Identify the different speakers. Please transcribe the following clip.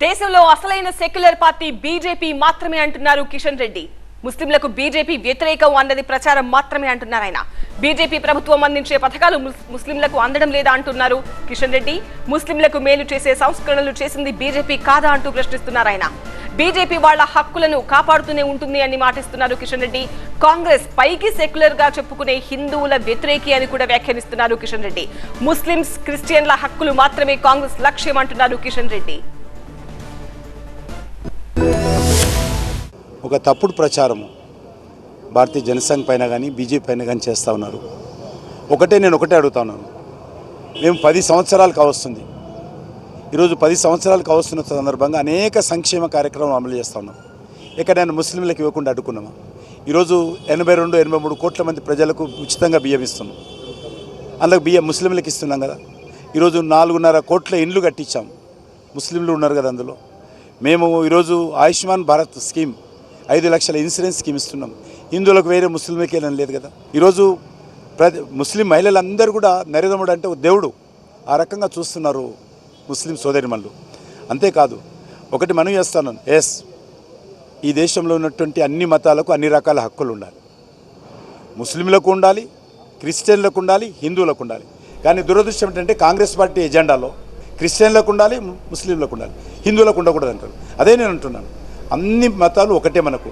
Speaker 1: దేశంలో అసలైన secular party BJP మాత్రమే అంటున్నారు కిషన్ రెడ్డి. ముస్లింలకు బీజేపీ వ్యతిరేకం అన్నది ప్రచారం మాత్రమే అంటున్నారు ఆయన. బీజేపీ ప్రభుత్వం అందించే పథకాలు ముస్లింలకు అందడం లేదా అంటున్నారు కిషన్ రెడ్డి. ముస్లింలకు మేలు చేసే సంస్కరణలు చేసింది బీజేపీ కాదా అంటూ ప్రశ్నిస్తున్నారు ఆయన. బీజేపీ వాళ్ళ హక్కులను కాపాడుతూనే ఉంటుంది అని మాటిస్తున్నారు కిషన్ రెడ్డి. కాంగ్రెస్ పైకి సెక్యులర్గా చెప్పుకునే హిందువుల వ్యతిరేకి అని కూడా వ్యాఖ్యానిస్తున్నారు కిషన్ రెడ్డి. ముస్లింస్ క్రిస్టియన్ల హక్కులు మాత్రమే కాంగ్రెస్ లక్ష్యం అంటున్నారు కిషన్ రెడ్డి.
Speaker 2: ఒక తప్పుడు ప్రచారము భారతీయ జనసంఘ్ పైన కానీ బీజేపీ పైన కానీ చేస్తూ ఉన్నారు. ఒకటే నేను ఒకటే అడుగుతా ఉన్నాను. మేము పది సంవత్సరాలు కావస్తుంది. ఈరోజు పది సంవత్సరాలు కావస్తున్న సందర్భంగా అనేక సంక్షేమ కార్యక్రమాలు అమలు చేస్తూ ఉన్నాం. ఎక్కడైనా ముస్లింలకు ఇవ్వకుండా అడ్డుకున్నామా? ఈరోజు ఎనభై రెండు ఎనభై మూడు కోట్ల మంది ప్రజలకు ఉచితంగా బియ్యం ఇస్తున్నాం. అందులో బియ్యం ముస్లింలకు ఇస్తున్నాం కదా. ఈరోజు నాలుగున్నర కోట్ల ఇండ్లు కట్టించాం. ముస్లింలు ఉన్నారు కదా అందులో. మేము ఈరోజు ఆయుష్మాన్ భారత్ స్కీమ్ ఐదు లక్షల ఇన్సూరెన్స్ స్కీమ్ ఇస్తున్నాం. హిందువులకు వేరే ముస్లింలకి వెళ్ళడం లేదు కదా. ఈరోజు ప్రతి ముస్లిం మహిళలందరూ కూడా నరేంద్రముడు అంటే ఒక దేవుడు. ఆ రకంగా చూస్తున్నారు ముస్లిం సోదరిమణులు అంతేకాదు ఒకటి మనం చేస్తాను. ఎస్ ఈ దేశంలో ఉన్నటువంటి అన్ని మతాలకు అన్ని రకాల హక్కులు ఉండాలి. ముస్లింలకు ఉండాలి క్రిస్టియన్లకు ఉండాలి హిందువులకు ఉండాలి. కానీ దురదృష్టం ఏంటంటే కాంగ్రెస్ పార్టీ ఎజెండాలో క్రిస్టియన్లకు ఉండాలి ముస్లింలకు ఉండాలి హిందువులకు ఉండకూడదు అంటారు. అదే నేను అంటున్నాను. అన్ని మతాలు ఒకటే మనకు.